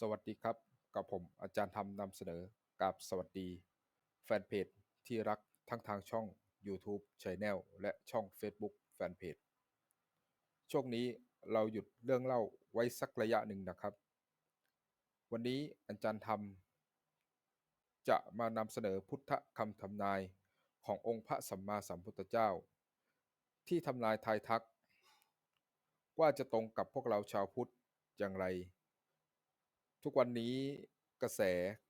สวัสดีครับ กับผมอาจารย์ทำนำเสนอกับสวัสดี แฟนเพจที่รักทั้งทางช่อง YouTube Channel และช่อง Facebook แฟนเพจช่วงนี้เราหยุดเรื่องเล่าไว้สักระยะหนึ่งนะครับ วันนี้อาจารย์ทำจะมานำเสนอพุทธคำทำนายขององค์พระสัมมาสัมพุทธเจ้า ที่ทำนายทายทัก ว่าจะตรงกับพวกเราชาวพุทธอย่างไร ทุกวันนี้กระแส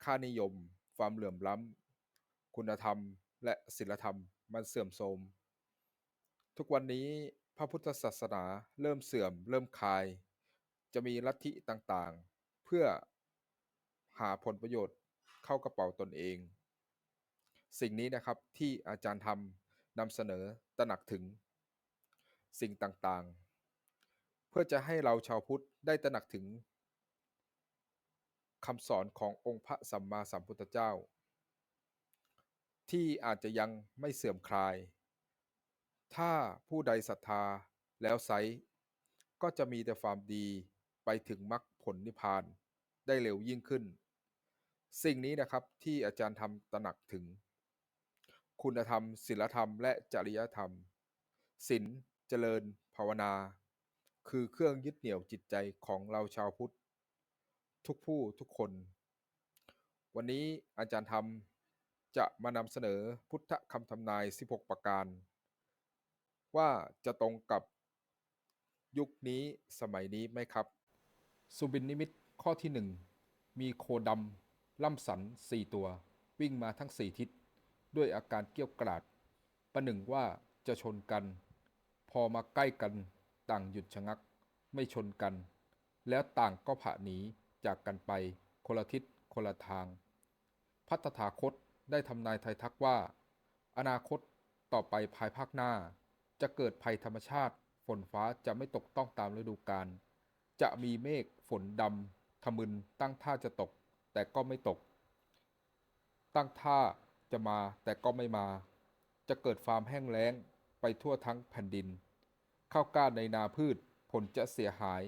ค่านิยม ความเหลื่อมล้ำคุณธรรม และศีลธรรมมันเสื่อมโทรม ทุกวันนี้พระพุทธศาสนาเริ่มเสื่อม เริ่มคลาย จะมีลัทธิต่างๆ เพื่อหาผลประโยชน์เข้ากระเป๋าตนเอง สิ่งนี้นะครับที่อาจารย์ทำนำเสนอตระหนักถึง สิ่งต่างๆ เพื่อจะให้เราชาวพุทธได้ตระหนักถึง คำสอนขององค์พระสัมมาสัมพุทธเจ้า ที่อาจจะยังไม่เสื่อมคลาย ถ้าผู้ใดศรัทธาแล้วไซก็จะมีแต่ความดีไปถึงมรรคผลนิพพานได้เร็วยิ่งขึ้น สิ่งนี้นะครับที่อาจารย์ทำตระหนักถึง คุณธรรมศีลธรรม และจริยธรรมศีลเจริญภาวนา คือเครื่องยึดเหนี่ยวจิตใจของเราชาวพุทธ ทุกผู้ทุกคน วันนี้อาจารย์ทำจะมานำเสนอพุทธคำทำนาย 16 ประการ ว่าจะตรงกับยุคนี้สมัยนี้ไหมครับ สุบินนิมิตข้อที่หนึ่งมีโคดำล่ำสันสี่ตัว วิ่งมาทั้งสี่ทิศ ด้วยอาการเกี้ยวกราด ประหนึ่งว่าจะชนกัน พอมาใกล้กันต่างหยุดชะงัก ไม่ชนกัน แล้วต่างก็ผ่าหนี จากกันไปคนละทิศคนละทาง พัฒถาคตได้ทำนายไทยทักว่า อนาคตต่อไปภายภาคหน้า จะเกิดภัยธรรมชาติฝนฟ้าจะไม่ตกต้องตามฤดูกาลจะมีเมฆฝนดำทะมึนตั้งท่าจะตก แต่ก็ไม่ตก ตั้งท่าจะมาแต่ก็ไม่มา จะเกิดฟาร์มแห้งแล้งไปทั่วทั้งแผ่นดิน ข้าวกล้าในนาพืชผลจะเสียหาย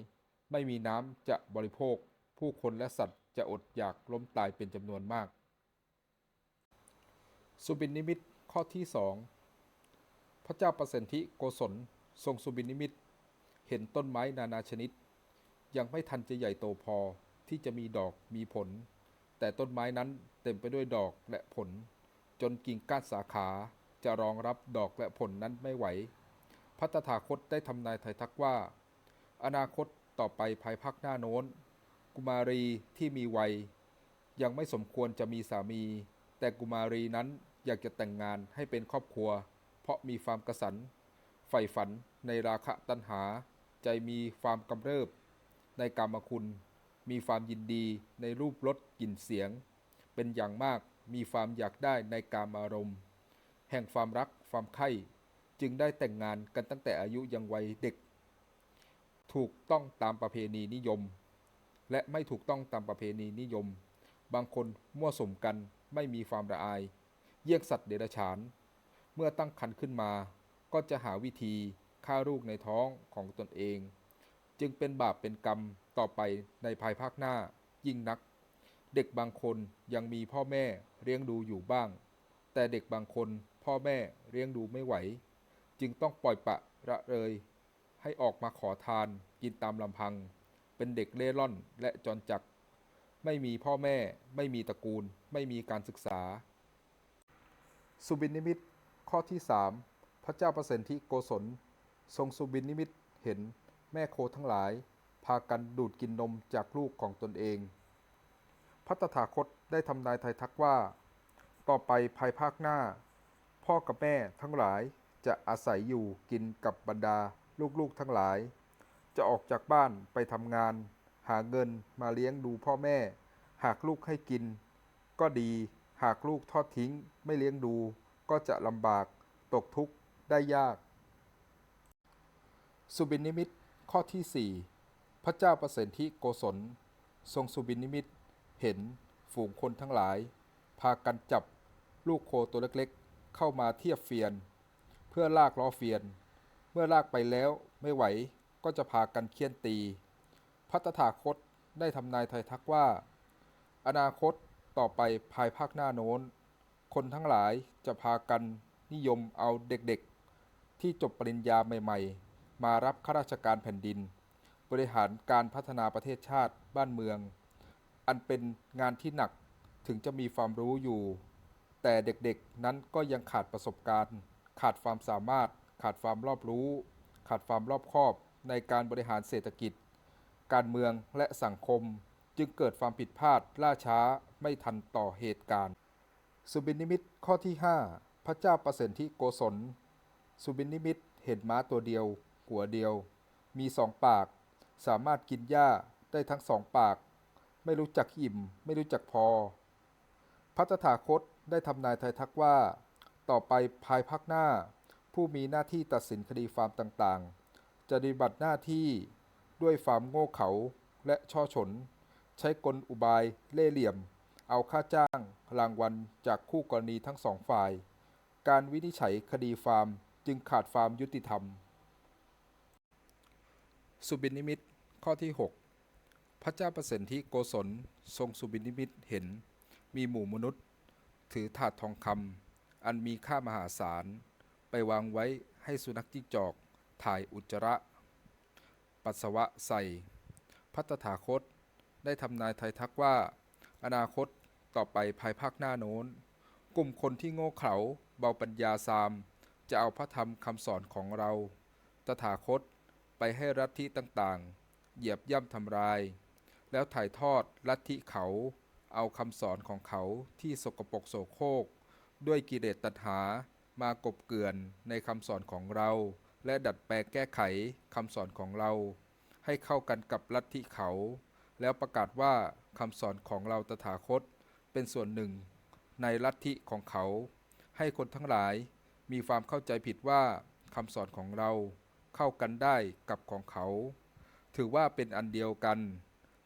ไม่มีน้ำจะบริโภค ผู้คนและสัตว์จะอดอยากล้มตายเป็นจำนวนมาก สุบินนิมิตข้อที่สองพระเจ้าประสิทธิโกศลทรงสุบินนิมิต เห็นต้นไม้นานาชนิด ยังไม่ทันจะใหญ่โตพอที่จะมีดอกมีผล แต่ต้นไม้นั้นเต็มไปด้วยดอกและผล จนกิ่งก้านสาขาจะรองรับดอกและผลนั้นไม่ไหว พระตถาคตได้ทำนายไทยทักว่า อนาคตต่อไปภายภาคหน้าโน้น กุมารีที่มีวัย ยังไม่สมควรจะมีสามี แต่กุมารีนั้นอยากจะแต่งงานให้เป็นครอบครัว เพราะมีความกระสันใฝ่ฝันในราคะตัณหา ใจมีความกำเริบ ในกามคุณ มีความยินดีในรูปรสกลิ่นเสียง เป็นอย่างมากมีความอยากได้ในกามอารมณ์ แห่งความรักความใคร่จึงได้แต่งงานกันตั้งแต่อายุยังวัยเด็ก ถูกต้องตามประเพณีนิยม และไม่ถูกต้องตามประเพณีนิยม บางคนมั่วสมกันไม่มีความละอาย เยี่ยงสัตว์เดรัจฉาน เมื่อตั้งครรภ์ขึ้นมา ก็จะหาวิธีฆ่าลูกในท้องของตนเอง จึงเป็นบาปเป็นกรรมต่อไปในภายภาคหน้ายิ่งนัก เด็กบางคนยังมีพ่อแม่เลี้ยงดูอยู่บ้าง แต่เด็กบางคนพ่อแม่เลี้ยงดูไม่ไหว จึงต้องปล่อยปะละเลย ให้ออกมาขอทานกินตามลำพัง เป็นเด็กเล่ร่อนและจรจัก ไม่มีพ่อแม่ ไม่มีตระกูล ไม่มีการศึกษา สุบินนิมิต ข้อที่สามพระเจ้าประสิทธิโกศล ทรงสุบินนิมิตเห็นแม่โคทั้งหลาย พากันดูดกินนมจากลูกของตนเอง พระตถาคตได้ทำนายไทยทักว่า ต่อไปภายภาคหน้า พ่อกับแม่ทั้งหลายจะอาศัยอยู่กินกับบรรดาลูกๆทั้งหลาย จะออกจากบ้านไปทำงาน หาเงินมาเลี้ยงดูพ่อแม่ หากลูกให้กิน ก็ดี หากลูกทอดทิ้ง ไม่เลี้ยงดู ก็จะลำบากตกทุกข์ได้ยาก สุบินนิมิตข้อที่ 4 พระเจ้าประสิทธิโกศล ทรงสุบินนิมิตเห็นฝูงคนทั้งหลาย พากันจับลูกโคตัวเล็กๆ เข้ามาเทียบเฟียน เพื่อลากล้อเฟียน เมื่อลากไปแล้วไม่ไหว ก็จะพากันเคี่ยนตีพระตถาคตได้ทำนายไทยทักว่า อนาคตต่อไปภายภาคหน้าโน้น คนทั้งหลายจะพากันนิยมเอาเด็กๆ ที่จบปริญญาใหม่ ๆ มารับข้าราชการแผ่นดิน บริหารการพัฒนาประเทศชาติบ้านเมือง อันเป็นงานที่หนักถึงจะมีความรู้อยู่ แต่เด็กๆนั้นก็ยังขาดประสบการณ์ ขาดความสามารถ ขาดความรอบรู้ ขาดความรอบคอบ ในการบริหารเศรษฐกิจ การเมืองและสังคม จึงเกิดความผิดพลาดล่าช้าไม่ทันต่อเหตุการณ์ สุบินนิมิตข้อที่ 5 พระเจ้าประสิทธิโกศล สุบินนิมิตเห็นม้าตัวเดียว หัวเดียว มีสองปาก สามารถกินหญ้าได้ทั้งสองปาก ไม่รู้จักอิ่ม ไม่รู้จักพอ พระตถาคตได้ทำนายไทายทักว่า ต่อไปภายภาคหน้า ผู้มีหน้าที่ตัดสินคดีฟาร์มต่างๆ จะปฏิบัติหน้าที่ด้วยความโง่เขลาและช่อฉน ใช้กลอุบายเล่เหลี่ยม เอาค่าจ้างรางวัลจากคู่กรณีทั้งสองฝ่าย การวินิจฉัยคดีฟาร์มจึงขาดความยุติธรรม สุบินนิมิตข้อที่ 6 พระเจ้าประสิทธิโกศลทรงสุบินนิมิตเห็น มีหมู่มนุษย์ ถือถาดทองคำอันมีค่ามหาศาล ไปวางไว้ให้สุนัขจิ้งจอก ถ่ายอุจจาระ ปัสสาวะใส่ พัตถาคต ได้ทำนายไทยทักว่า อนาคตต่อไปภายภาคหน้าโน้น กลุ่มคนที่โง่เขลาเบาปัญญาซาม จะเอาพระธรรมคำสอนของเรา ตถาคตไปให้รัฐที่ต่างๆ เหยียบย่ำทำลาย แล้วถ่ายทอดลัทธิเขา เอาคำสอนของเขาที่สกปรกโสโครกด้วยกิเลสตัณหามากบเกลื่อนในคำสอนของเรา และดัดแปลงแก้ไขคำสอนของเรา ให้เข้ากันกับลัทธิเขา แล้วประกาศว่าคำสอนของเราตถาคต เป็นส่วนหนึ่ง ในลัทธิของเขา ให้คนทั้งหลายมีความเข้าใจผิดว่าคำสอนของเราเข้ากันได้กับของเขา ถือว่าเป็นอันเดียวกัน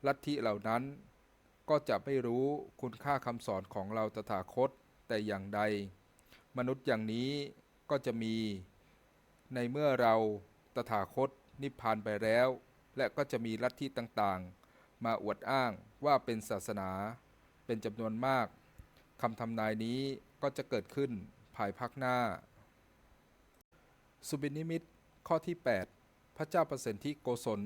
ลัทธิเหล่านั้น ก็จะไม่รู้คุณค่าคำสอนของเราตถาคตแต่อย่างใด มนุษย์อย่างนี้ก็จะมี ในเมื่อเราตถาคตนิพพานไปแล้ว และก็จะมีลัทธิต่างๆ มาอวดอ้างว่าเป็นศาสนา เป็นจำนวนมากคำทำนายนี้ก็จะเกิดขึ้นภายภาคหน้า สุบินิมิตข้อที่ 8 พระเจ้าประสิทธิโกศล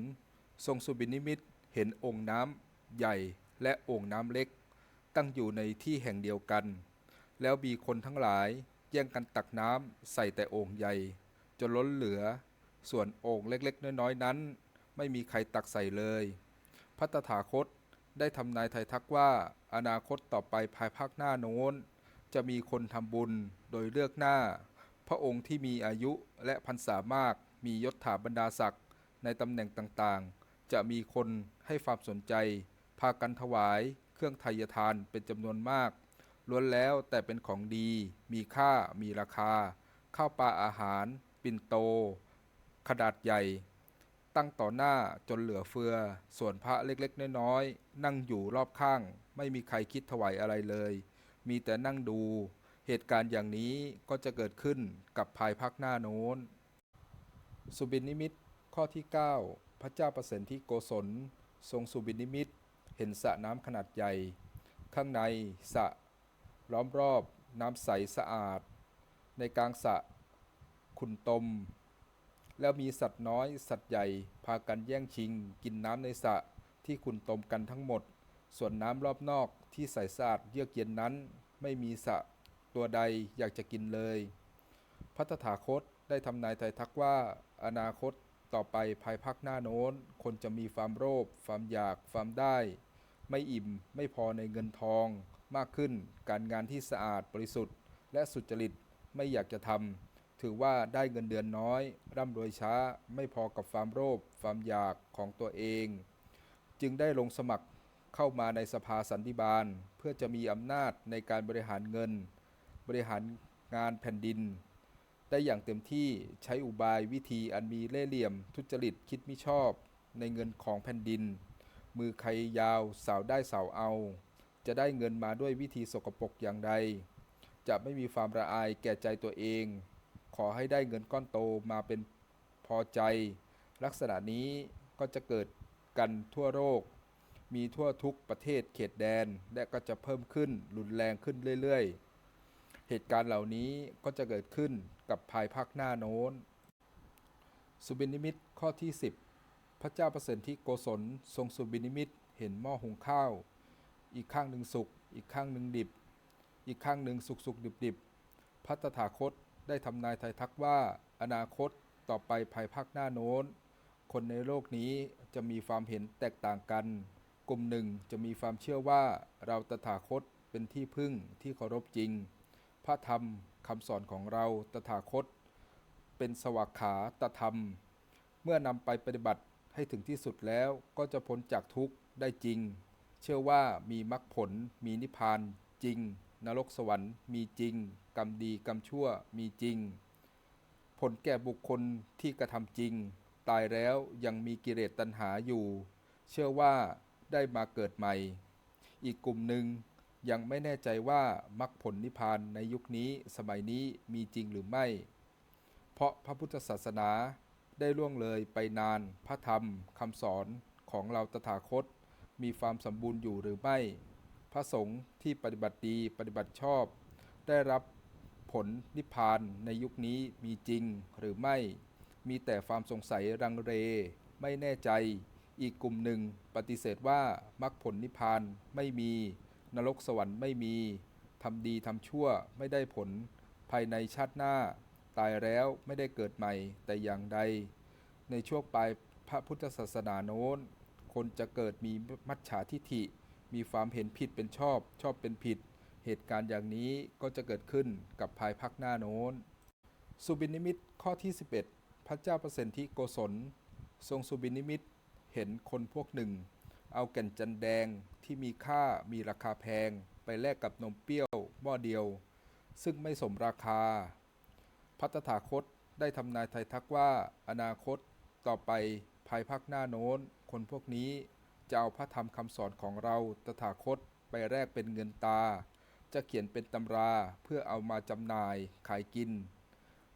ทรงสุบินิมิตเห็นองค์น้ำใหญ่และองค์น้ำเล็ก ตั้งอยู่ในที่แห่งเดียวกัน แล้วมีคนทั้งหลายแย่งกันตักน้ำใส่แต่โอ่งใหญ่ จนล้นเหลือ ส่วนโอ่งเล็กๆ น้อยๆ นั้น ไม่มีใครตักใส่เลยพระตถาคตได้ทำนายไทยทักว่า อนาคตต่อไปภายภาคหน้าโน้น จะมีคนทำบุญโดยเลือกหน้า พระองค์ที่มีอายุและพรรษามากมียศถาบรรดาศักดิ์ในตำแหน่งต่างๆ จะมีคนให้ความสนใจ พากันถวาย เครื่องไทยทานเป็นจำนวนมากล้วนแล้วแต่เป็นของดี มีค่า มีราคา ข้าวปลาอาหาร ปิ่นโต ขนาดใหญ่ ตั้งต่อหน้าจนเหลือเฟือ ส่วนพระเล็กๆ น้อยๆ นั่งอยู่รอบข้าง ไม่มีใครคิดถวายอะไรเลย มีแต่นั่งดู เหตุการณ์อย่างนี้ก็จะเกิดขึ้นกับภายภาคหน้าโน้น สุบินนิมิตข้อที่ 9 พระเจ้าประสิทธิโกศล ทรงสุบินนิมิต เห็นสระน้ำขนาดใหญ่ ข้างในสระล้อมรอบน้ำใสสะอาด ในกลางสระ ขุนตม แล้วมีสัตว์น้อย สัตว์ใหญ่ พากันแย่งชิง กินน้ำในสระที่ขุนตมกันทั้งหมด ส่วนน้ำรอบนอกที่ใสสะอาดเยือกเย็นนั้น ไม่มีสระตัวใดอยากจะกินเลยพระตถาคตได้ทำนายไทยทักว่า อนาคตต่อไปภายภาคหน้าโน้น คนจะมีความโลภความอยากความได้ ไม่อิ่มไม่พอในเงินทองมากขึ้นการงานที่สะอาดบริสุทธิ์ และสุจริตไม่อยากจะทำ ถือว่าได้เงินเดือนน้อย ร่ำรวยช้าไม่พอกับความโลภความอยากของตัวเอง จึงได้ลงสมัครเข้ามาในสภาสันติบาล เพื่อจะมีอำนาจในการบริหารเงิน บริหารงานแผ่นดิน ได้อย่างเต็มที่ใช้อุบายวิธีอันมีเล่ห์เหลี่ยม ทุจริตคิดมิชอบ ในเงินของแผ่นดิน มือใครยาวสาวได้สาวเอา จะได้เงินมาด้วยวิธีสกปรกอย่างใดจะไม่มีความระอายแก่ใจตัวเอง ขอให้ได้เงินก้อนโตมาเป็นพอใจ ลักษณะนี้ก็จะเกิดกันทั่วโลกมีทั่วทุกประเทศเขตแดนและก็จะเพิ่มขึ้นรุนแรงขึ้นเรื่อยๆ เหตุการณ์เหล่านี้ก็จะเกิดขึ้นกับภายภาคหน้าโน้น สุบินิมิตข้อที่ 10 พระเจ้าประเสริฐที่โกศลทรงสุบินิมิตเห็นหม้อหุงข้าว อีกข้างหนึ่งสุกอีกข้างหนึ่งดิบ อีกข้างหนึ่งสุกสุกดิบดิบพระตถาคต ได้ทำนายไทยทักว่า อนาคตต่อไปภายภาคหน้าโน้น คนในโลกนี้จะมีความเห็นแตกต่างกัน กลุ่มหนึ่งจะมีความเชื่อว่าเราตถาคตเป็นที่พึ่งที่เคารพจริง พระธรรมคำสอนของเราตถาคต เป็นสวากขาตธรรม เมื่อนำไปปฏิบัติให้ถึงที่สุดแล้วก็จะพ้นจากทุกข์ได้จริง เชื่อว่ามีมรรคผลมีนิพพานจริง นรกสวรรค์มีจริง กรรมดีกรรมชั่วมีจริง ผลแก่บุคคลที่กระทำจริง ตายแล้วยังมีกิเลสตัณหาอยู่ เชื่อว่าได้มาเกิดใหม่ อีกกลุ่มหนึ่งยังไม่แน่ใจว่ามรรคผลนิพพานในยุคนี้สมัยนี้มีจริงหรือไม่ เพราะพระพุทธศาสนาได้ล่วงเลยไปนานพระธรรมคำสอนของเราตถาคต มีความสมบูรณ์อยู่หรือไม่ พระสงฆ์ที่ปฏิบัติดีปฏิบัติชอบ ได้รับผลนิพพานในยุคนี้มีจริงหรือไม่ มีแต่ความสงสัยรังเรไม่แน่ใจ อีกกลุ่มหนึ่งปฏิเสธว่ามรรคผลนิพพานไม่มี นรกสวรรค์ไม่มีทำดีทำชั่วไม่ได้ผล ภายในชาติหน้า ตายแล้วไม่ได้เกิดใหม่แต่อย่างใด ในช่วงปลายพระพุทธศาสนาโน้น คนจะเกิดมีมัจฉาทิฐิ มีความเห็นผิดเป็นชอบ ชอบเป็นผิด เหตุการณ์อย่างนี้ก็จะเกิดขึ้นกับภายภาคหน้าโน้น สุบินิมิตข้อที่ 11 พระเจ้าประสิทธิโกศล ทรงสุบินิมิตเห็นคนพวกหนึ่ง เอาแก่นจันแดงที่มีค่ามีราคาแพง ไปแลกกับนมเปรี้ยวหม้อเดียว ซึ่งไม่สมราคา พัตถาคตได้ทำนายไทยทักว่าอนาคตต่อไปภายภาคหน้าโน้น คนพวกนี้ จะเอาพระธรรมคำสอนของเราตถาคตไปแลกเป็นเงินตา จะเขียนเป็นตำราเพื่อเอามาจำหน่ายขายกิน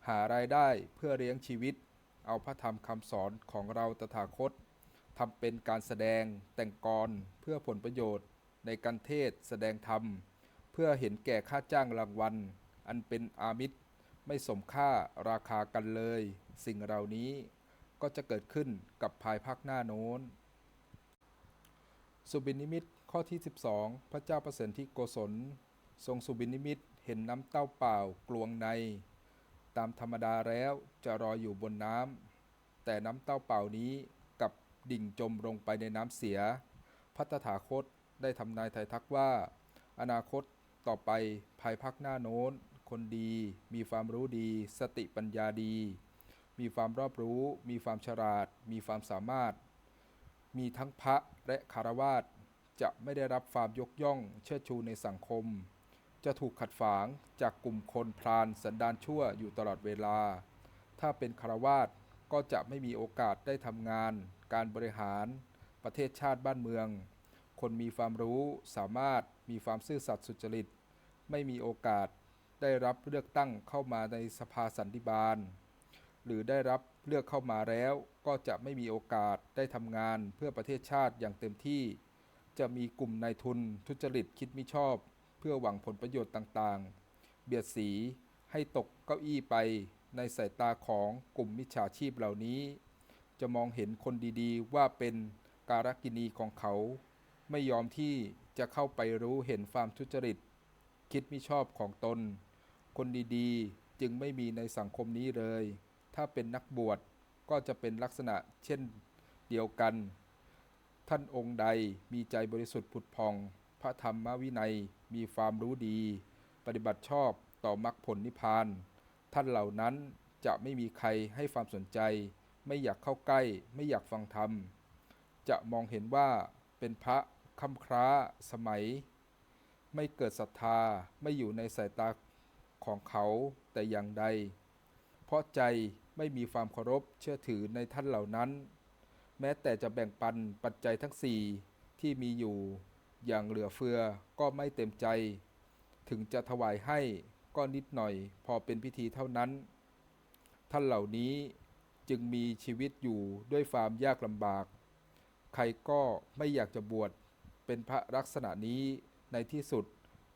หารายได้เพื่อเลี้ยงชีวิต เอาพระธรรมคำสอนของเราตถาคตทำเป็นการแสดงแต่งกรเพื่อผลประโยชน์ ในการเทศแสดงธรรม เพื่อเห็นแก่ค่าจ้างรางวัล อันเป็นอามิตรไม่สมค่าราคากันเลย สิ่งเหล่านี้ก็จะเกิดขึ้นกับภายภาคหน้าโน้น สุบินิมิตข้อที่ 12 พระเจ้าประเสริฐที่โกศล ทรงสุบินิมิตเห็นน้ำเต้าเปล่ากลวงใน ตามธรรมดาแล้วจะรออยู่บนน้ำแต่น้ำเต้าเปล่านี้กับดิ่งจมลงไปในน้ำเสีย พัตถาคตได้ทำนายไทยทักว่า อนาคตต่อไปภายภาคหน้าโน้น คนดี มีความรู้ดี สติปัญญาดี มีความรอบรู้ มีความฉลาด มีความสามารถ มีทั้งพระและคารวาสจะไม่ได้รับความยกย่องเชิดชูในสังคม จะถูกขัดฝางจากกลุ่มคนพรานสันดานชั่วอยู่ตลอดเวลา ถ้าเป็นคารวาสก็จะไม่มีโอกาสได้ทำงาน การบริหาร ประเทศชาติบ้านเมือง คนมีความรู้สามารถมีความซื่อสัตย์สุจริต ไม่มีโอกาสได้รับเลือกตั้งเข้ามาในสภาสันติบาล หรือได้รับเลือกเข้ามาแล้ว ก็จะไม่มีโอกาสได้ทำงานเพื่อประเทศชาติอย่างเต็มที่ จะมีกลุ่มนายทุนทุจริตคิดมิชอบ เพื่อหวังผลประโยชน์ต่างๆ เบียดสีให้ตกเก้าอี้ไปในสายตาของกลุ่มมิจฉาชีพเหล่านี้ จะมองเห็นคนดีๆ ว่าเป็นการกินีของเขา ไม่ยอมที่จะเข้าไปรู้เห็นความทุจริต คิดมิชอบของตน คนดีๆ จึงไม่มีในสังคมนี้เลย ถ้าเป็นนักบวชก็จะเป็นลักษณะเช่นเดียวกัน ท่านองค์ใดมีใจบริสุทธิ์ผุดพอง พระธรรมวินัยมีความรู้ดี ปฏิบัติชอบต่อมรรคผลนิพพาน ท่านเหล่านั้นจะไม่มีใครให้ความสนใจ ไม่อยากเข้าใกล้ ไม่อยากฟังธรรม จะมองเห็นว่าเป็นพระค้ำคร้าสมัย ไม่เกิดศรัทธาไม่อยู่ในสายตาของเขาแต่อย่างใด เพราะใจ ไม่มีความเคารพเชื่อถือในท่านเหล่านั้น แม้แต่จะแบ่งปันปัจจัยทั้งสี่ที่มีอยู่ อย่างเหลือเฟือก็ไม่เต็มใจ ถึงจะถวายให้ก็นิดหน่อยพอเป็นพิธีเท่านั้น ท่านเหล่านี้จึงมีชีวิตอยู่ด้วยความยากลำบาก ใครก็ไม่อยากจะบวชเป็นพระลักษณะนี้ในที่สุด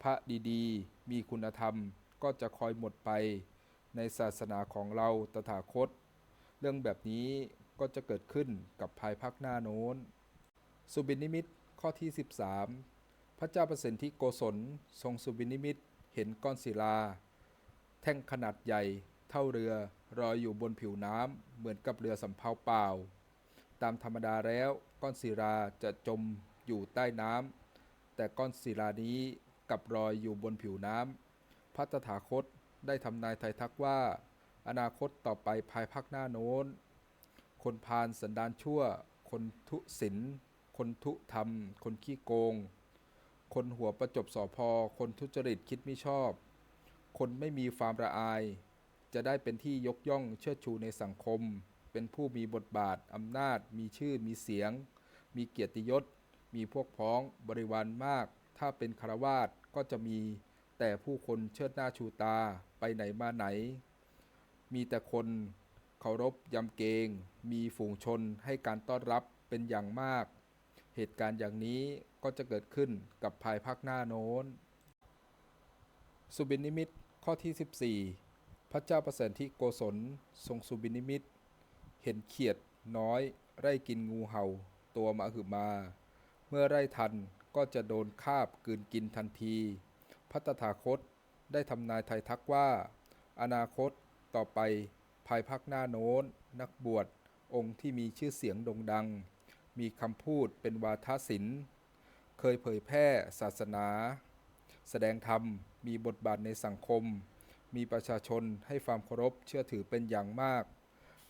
พระดีๆ มีคุณธรรมก็จะคอยหมดไป ในศาสนาของเราตถาคต เรื่องแบบนี้ก็จะเกิดขึ้นกับภายภาคหน้าโน้น สุบินนิมิตข้อที่ 13 พระเจ้าประสิทธิโกศลทรงสุบินนิมิตเห็นก้อนศิลา แท่งขนาดใหญ่เท่าเรือลอยอยู่บนผิวน้ำเหมือนกับเรือสำเภาเปล่า ตามธรรมดาแล้วก้อนศิลาจะจมอยู่ใต้น้ำแต่ก้อนศิลานี้กับลอยอยู่บนผิวน้ำพระตถาคต ได้ทำนายไทยทักว่า อนาคตต่อไปภายภาคหน้าโน้น คนพาลสันดานชั่ว คนทุศิลคนทุธรรม คนขี้โกง คนหัวประจบสอพอ คนทุจริตคิดไม่ชอบ คนไม่มีความระอาย จะได้เป็นที่ยกย่องเชิดชูในสังคม เป็นผู้มีบทบาทอำนาจ มีชื่อมีเสียง มีเกียรติยศ มีพวกพ้องบริวารมาก ถ้าเป็นคารวาสก็จะมี แต่ผู้คนเชิดหน้าชูตาไปไหนมาไหน มีแต่คนเคารพยำเกรงมีฝูงชนให้การต้อนรับเป็นอย่างมาก เหตุการณ์อย่างนี้ก็จะเกิดขึ้นกับภายภาคหน้าโน้น สุบินิมิตข้อที่ 14 พระเจ้าประเสริฐที่โกศลทรงสุบินิมิต เห็นเขียดน้อย ไร่กินงูเห่า ตัวมาหือมา เมื่อไร่ทันก็จะโดนคาบกืนกินทันที พระตถาคตได้ทำนายไทยทักว่า อนาคตต่อไปภายภาคหน้าโน้น นักบวชองค์ที่มีชื่อเสียงโด่งดัง มีคำพูดเป็นวาทศิลป์ เคยเผยแพร่ศาสนา แสดงธรรมมีบทบาทในสังคม มีประชาชนให้ความเคารพเชื่อถือเป็นอย่างมาก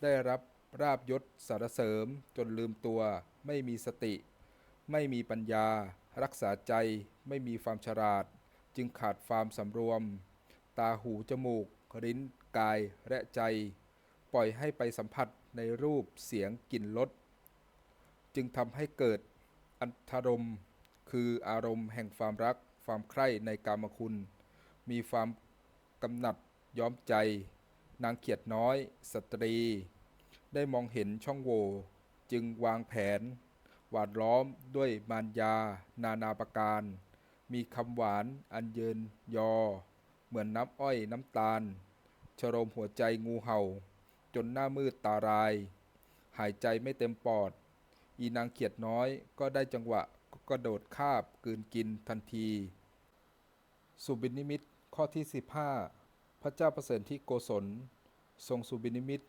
ได้รับราบยศสารเสริมจนลืมตัว ไม่มีสติ ไม่มีปัญญา รักษาใจ ไม่มีความฉลาด จึงขาดความสำรวม ตาหูจมูกลิ้นกายและใจ ปล่อยให้ไปสัมผัสในรูปเสียงกลิ่นรสจึงทำให้เกิดอันธรมณ์คืออารมณ์แห่งความรัก ความใคร่ในกามคุณ มีความกำหนัดย้อมใจ นางเขียดน้อย สตรี ได้มองเห็นช่องโหว่จึงวางแผน หวาดล้อมด้วยมารยา นานาประการ มีคำหวานอันเยินยอ เหมือนน้ำอ้อยน้ำตาล ชโรมหัวใจงูเห่า จนหน้ามืดตาราย หายใจไม่เต็มปอด อีนางเขียดน้อยก็ได้จังหวะก็กระโดดคาบกืนกินทันที สุบินิมิตข้อที่ 15 พระเจ้าประเสริฐที่โกศล ทรงสุบินิมิต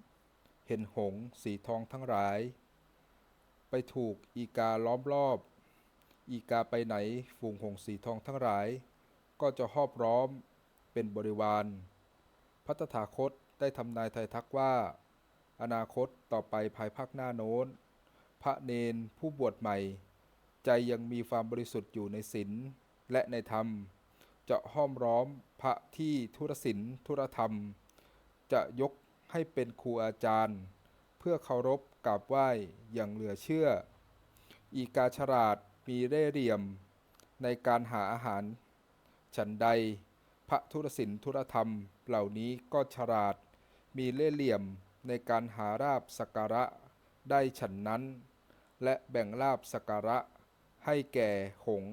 เห็นหงสีทองทั้งหลาย ไปถูกอีกาล้อมรอบ อีกาไปไหนฝูงหงสีทองทั้งหลาย ก็จะหอบร้อมเป็นบริวารพระตถาคตได้ทำนายไทยทักว่า อนาคตต่อไปภายภาคหน้าโน้น พระเนนผู้บวชใหม่ ใจยังมีความบริสุทธิ์อยู่ในศีลและในธรรม จะห้อมร้อมพระที่ทุรศีลทุรธรรม จะยกให้เป็นครูอาจารย์ เพื่อเคารพกราบไหว้อย่างเหลือเชื่อ อีกาฉลาด มีเร่เหลี่ยมในการหาอาหาร ฉันใด พระทุรศีลทุรธรรมเหล่านี้ก็ฉลาด มีเล่เหลี่ยมในการหาราบสักการะได้ฉันนั้น และแบ่งลาบสักการะ ให้แก่หง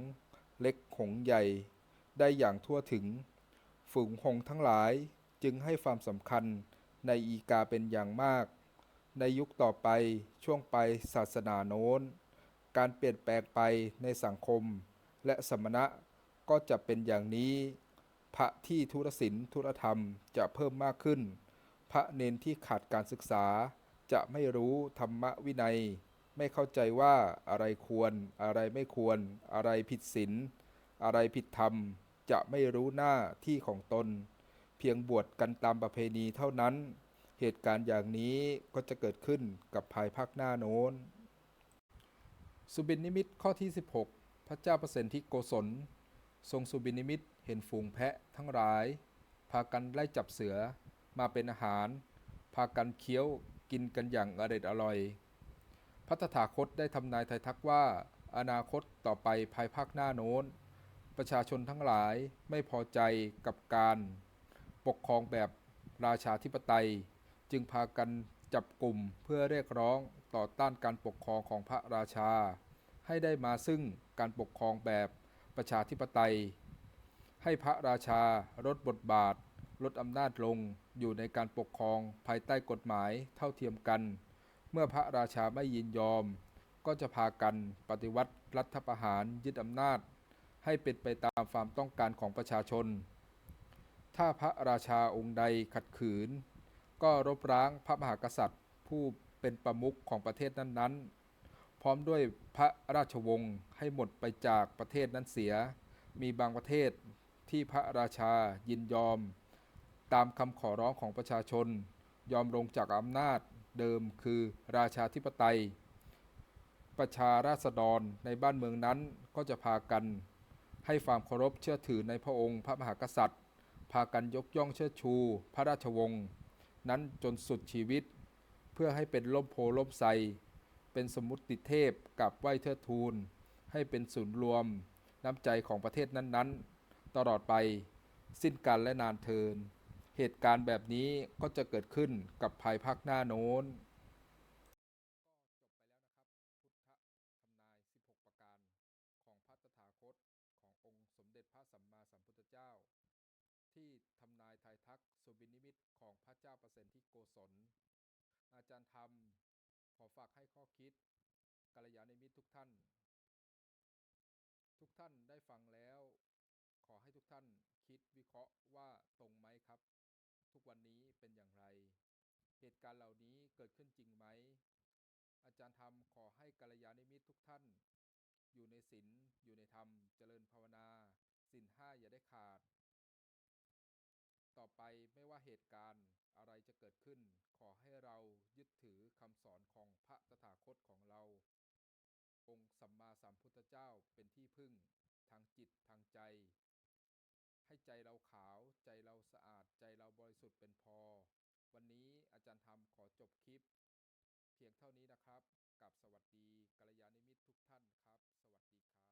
เล็กหงใหญ่ ได้อย่างทั่วถึง ฝูงหงทั้งหลายจึงให้ความสำคัญในอีกาเป็นอย่างมาก ในยุคต่อไปช่วงไปศาสนาโน้น การเปลี่ยนแปลงไปในสังคม และสมณะก็จะเป็นอย่างนี้ พระที่ทุรศีลทุรธรรมจะเพิ่มมากขึ้น พระเนนที่ขาดการศึกษา จะไม่รู้ธรรมวินัย ไม่เข้าใจว่าอะไรควร อะไรไม่ควร อะไรผิดศีลอะไรผิดธรรม จะไม่รู้หน้าที่ของตน เพียงบวชกันตามประเพณีเท่านั้น เหตุการณ์อย่างนี้ก็จะเกิดขึ้นกับภายภาคหน้าโน้น สุบินนิมิตข้อที่ 16 พระเจ้าประเสนที่โกศล ทรงสุบินนิมิตเห็นฝูงแพะทั้งหลาย พากันไล่จับเสือมาเป็นอาหาร พากันเคี้ยวกินกันอย่างอร่อยอร่อย พระตถาคตได้ทำนายไทายทักว่า อนาคตต่อไปภายภาคหน้าโน้น ประชาชนทั้งหลายไม่พอใจกับการ ปกครองแบบราชาธิปไตย จึงพากันจับกลุ่มเพื่อเรียกร้อง ต่อต้านการปกครองของพระราชา ให้ได้มาซึ่งการปกครองแบบประชาธิปไตย ให้พระราชาลดบทบาท ลดอำนาจลงอยู่ในการปกครองภายใต้กฎหมายเท่าเทียมกัน เมื่อพระราชาไม่ยินยอม ก็จะพากันปฏิวัติรัฐประหารยึดอำนาจ ให้เป็นไปตามความต้องการของประชาชน ถ้าพระราชาองค์ใดขัดขืน ก็รบร้างพระมหากษัตริย์ผู้ เป็นประมุขของประเทศนั้นๆ พร้อมด้วยพระราชวงศ์ให้หมดไปจากประเทศนั้นเสีย มีบางประเทศที่พระราชายินยอม ตามคำขอร้องของประชาชน ยอมลงจากอำนาจเดิมคือราชาธิปไตย ประชาราษฎรในบ้านเมืองนั้นก็จะพากัน ให้ความเคารพเชื่อถือในพระองค์พระมหากษัตริย์ พากันยกย่องเชิดชู พระราชวงศ์นั้นจนสุดชีวิต พื่อให้เป็นล่มโพล่มไซ เป็นสมุติเทพกับไหวเทิดทูล ให้เป็นศูนย์รวม น้ำใจของประเทศนั้นๆ ตลอดไปสิ้นกันและนานเทิน เหตุการณ์แบบนี้ก็จะเกิดขึ้นกับภายภาคหน้าโน้น ก็จบไปแล้วนะครับ พุทธทำนาย 16 ประการของพระตถาคตขององค์สมเด็จพระสัมมาสัมพุทธเจ้า ที่ทำนายทายทักสุบินิมิตของพระเจ้าประสิทธิโกศล อาจารย์ธรรม ขอฝากให้ข้อคิดกัลยาณมิตรทุกท่าน ทุกท่านได้ฟังแล้ว ขอให้ทุกท่านคิดวิเคราะห์ว่าตรงไหมครับ ทุกวันนี้เป็นอย่างไร เหตุการณ์เหล่านี้เกิดขึ้นจริงไหม อาจารย์ธรรมขอให้กัลยาณมิตรทุกท่าน อยู่ในศีลอยู่ในธรรมเจริญภาวนาศีลห้าอย่าได้ขาด ต่อไปไม่ว่าเหตุการณ์อะไรจะเกิดขึ้น ขอให้เรายึดถือคำสอนของพระตถาคตของเรา องค์สัมมาสัมพุทธเจ้าเป็นที่พึ่ง ทางจิตทางใจ ให้ใจเราขาวใจเราสะอาดใจเราบริสุทธิ์เป็นพอ วันนี้อาจารย์ธรรมขอจบคลิป เพียงเท่านี้นะครับกับสวัสดีกัลยาณมิตรทุกท่านครับ สวัสดีครับ